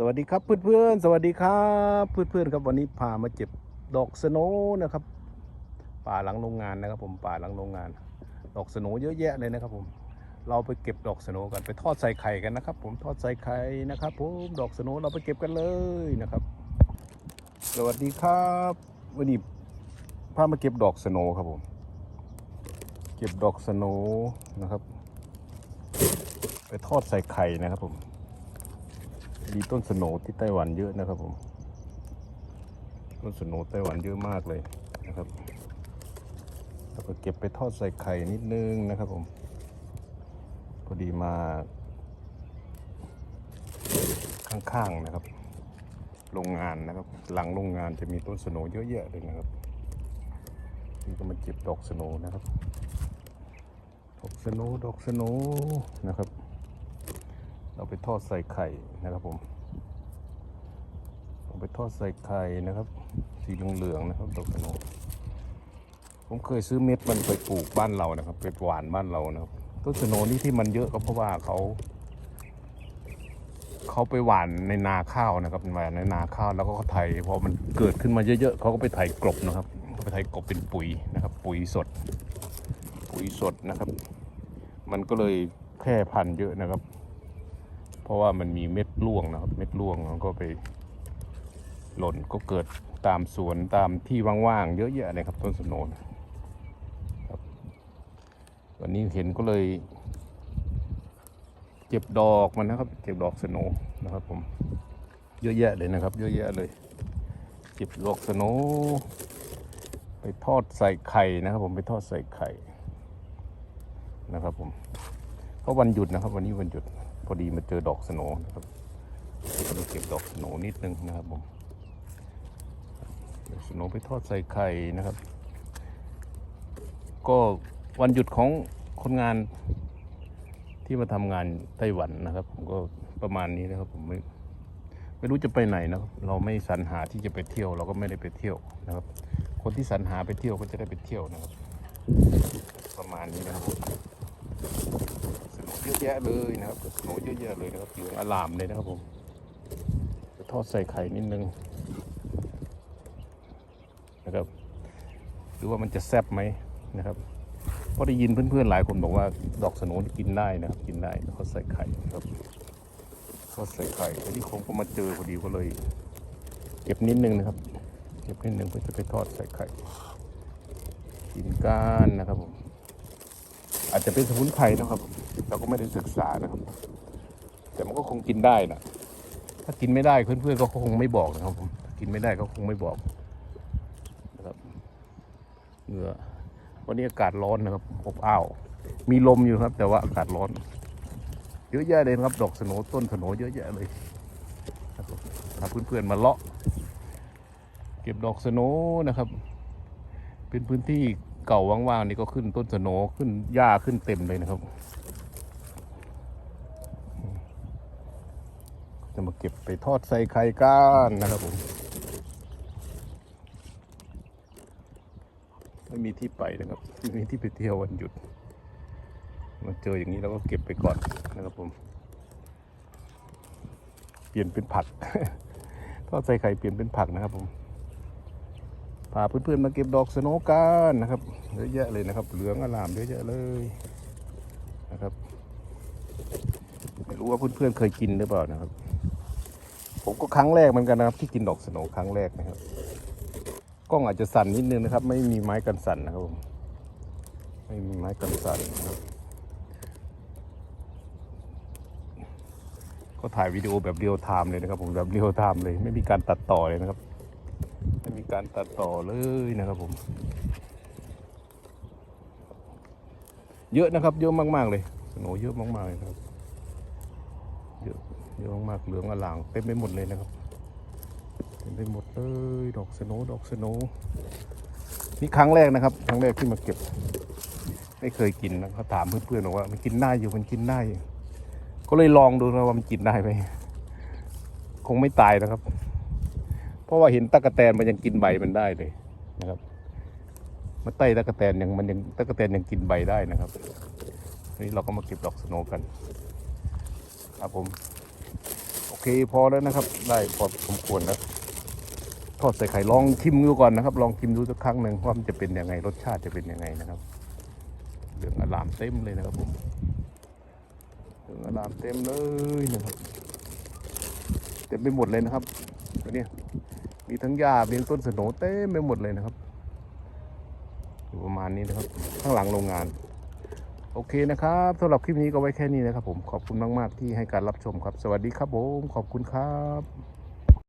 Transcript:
สวัสดีครับเพื่อนๆสวัสดีครับเพื่อนๆครับวันนี้พามาเจ็บดอกสโนนะครับ ป่าหลังโรงงานนะครับผมป่าหลังโรงงาน ดอกสโนเยอะแยะเลยนะครับผมเราไปเก็บดอกสโนกันไปทอดใส่ไข่กันนะครับ ผมทอดใส่ไข่นะครับผมดอกสโนเราไปเก็บกันเลยนะครับ สวัสดีครับวันนี้พามาเก็บดอกสโนครับผม เก็บดอกสโนนะครับ ไปทอดใส่ไข่นะครับผม มีต้นสโหนที่ไต้หวันเยอะนะครับผม ต้นสโหนไต้หวันเยอะมากเลยนะครับ แล้วก็เก็บไปทอดใส่ไข่นิดนึงนะครับผมพอดีมา ข้างๆนะครับ โรงงานนะครับ หลังโรงงานจะมีต้นสโหนเยอะแยะเลยนะครับนี่ก็มาเก็บดอกสโหนนะครับ ดอกสโหนดอกสโหนนะครับ เราไปทอดใส่ไข่นะครับผมเอาไปทอดใส่ไข่นะครับ สีเหลืองๆนะครับดอกสโนผมเคยซื้อเม็ดมันไปปลูกบ้านเรานะครับไปหวานบ้านเรานะครับต้นสโนนี่ที่มันเยอะก็เพราะว่าเขาเขาไปหวานในนาข้าวนะครับหวานในนาข้าวแล้วก็เขาไถพอมันเกิดขึ้นมาเยอะๆเขาก็ไปไถกลบนะครับเขาไปไถกลบเป็นปุ๋ยนะครับ ปุ๋ยสด ปุ๋ยสดนะครับ มันก็เลยแพร่พันธุ์เยอะนะครับ เพราะว่ามันมีเม็ดร่วงนะครับ เม็ดร่วงมันก็ไปหล่นก็เกิดตามสวนตามที่ว่างๆเยอะแยะเลยครับต้นสโนนครับวันนี้เห็นก็เลยเก็บดอกมันนะครับเก็บดอกสโนนะครับ ผม เยอะแยะเลยนะครับ เยอะแยะเลยเก็บดอกสโนไปทอดใส่ไข่นะครับ ผมไปทอดใส่ไข่นะครับผม เพราะวันหยุดนะครับ วันนี้วันหยุดพอดีมาเจอดอกสโนนะครับก็มาเก็บดอกสโนนิดนึงนะครับผมสโหนไปทอดใส่ไข่นะครับ ก็วันหยุดของคนงานที่มาทำงานไต้หวันนะครับ ผมก็ประมาณนี้นะครับ ผมไม่ไม่รู้จะไปไหนนะครับ เราไม่สรรหาที่จะไปเที่ยว เราก็ไม่ได้ไปเที่ยวนะครับ คนที่สรรหาไปเที่ยวก็จะได้ไปเที่ยวนะครับ ประมาณนี้นะครับ อะแยะเลยนะครับสนเยอะแยะเลยนะครับเหลืองอลามเลยนะครับผมทอดใส่ไข่นิดนึงนะครับหรือว่ามันจะแซ่บไหมนะครับเพราะได้ยินเพื่อนๆหลายคนบอกว่าดอกสนนกินได้นะครับกินได้ทอดใส่ไข่นะครับทอดใส่ไข่อันนี้คงก็มาเจอพอดีก็เลยเก็บนิดนึงนะครับเก็บนิดนึงเพื่อจะไปทอดใส่ไข่กินก้านนะครับผมอาจจะเป็นสมุนไพรนะครับ เราก็ไม่ได้ศึกษานะครับ แต่มันก็คงกินได้นะถ้ากินไม่ได้เพื่อนๆก็คงไม่บอกนะครับผมกินไม่ได้ก็คงไม่บอกนะครับเหงื่อวันนี้อากาศร้อนนะครับอบอ้าว มีลมอยู่ครับ แต่ว่าอากาศร้อน เยอะแยะเลยครับ ดอกสนต้นสนเยอะแยะเลยครับถ้าเพื่อนๆมาเลาะ เก็บดอกสนนะครับ เป็นพื้นที่เก่าว่างๆนี่ก็ขึ้นต้นสนขึ้นหญ้าขึ้นเต็มเลยนะครับ จะมาเก็บไปทอดใส่ไข่ก้านนะครับผมไม่มีที่ไปนะครับไม่มีที่ไปเที่ยววันหยุด มาเจออย่างนี้เราก็เก็บไปก่อนนะครับผม เปลี่ยนเป็นผัก ทอดใส่ไข่เปลี่ยนเป็นผักนะครับผมพาเพื่อนๆมาเก็บดอกสโนว์กันนะครับเยอะแยะเลยนะครับ เหลืองอลามเยอะแยะเลยนะครับไม่รู้ว่าเพื่อนๆเคยกินหรือเปล่านะครับ ผมก็ครั้งแรกเหมือนกันนะครับ ที่กินดอกสโนครั้งแรกนะครับ กล้องอาจจะสั่นนิดนึงนะครับ ไม่มีไม้กันสั่นนะครับผมไม่มีไม้กันสั่นนะครับ ก็ถ่ายวิดีโอแบบเรียลไทม์เลยนะครับผมแบบเรียลไทม์เลย ไม่มีการตัดต่อเลยนะครับไม่มีการตัดต่อเลยนะครับผม เยอะนะครับ เยอะมากๆเลย สโนเยอะมากๆเลยนะครับ เยอะมากๆเหลืองอลางเต็มไปหมดเลยนะครับเต็มไปหมดเลยดอกสโนดอกสโนนี่ครั้งแรกนะครับ ครั้งแรกที่มาเก็บ ไม่เคยกินนะเขาถามเพื่อนๆบอกว่ามันกินได้อยู่มันกินได้ก็เลยลองดูนะว่ามันกินได้ไหมคงไม่ตายนะครับ เพราะว่าเห็นตะกะแตนมันยังกินใบมันได้เลยนะครับมาไต้ตะกะแตนยังมันยังตะกะแตนยังกินใบได้นะครับนี้เราก็มาเก็บดอกสโนกัน ครับผม เคพอแล้วนะครับ ได้พอสมควรแล้วทอดใส่ไข่ลองชิมดูก่อนนะครับ ลองชิมดูสักครั้งหนึ่งว่ามันจะเป็นยังไงรสชาติจะเป็นยังไงนะครับเหลืองอลามเต็มเลยนะครับผมเหลืองอลามเต็มเลยนะครับเต็มไปหมดเลยนะครับตัวนี้มีทั้งหญ้ามีต้นสโหนเต็มไปหมดเลยนะครับอยู่ประมาณนี้นะครับ ข้างหลังโรงงาน โอเคนะครับสำหรับคลิปนี้ก็ไว้แค่นี้นะครับผมขอบคุณมาก ๆ ที่ให้การรับชมครับ สวัสดีครับผมขอบคุณครับ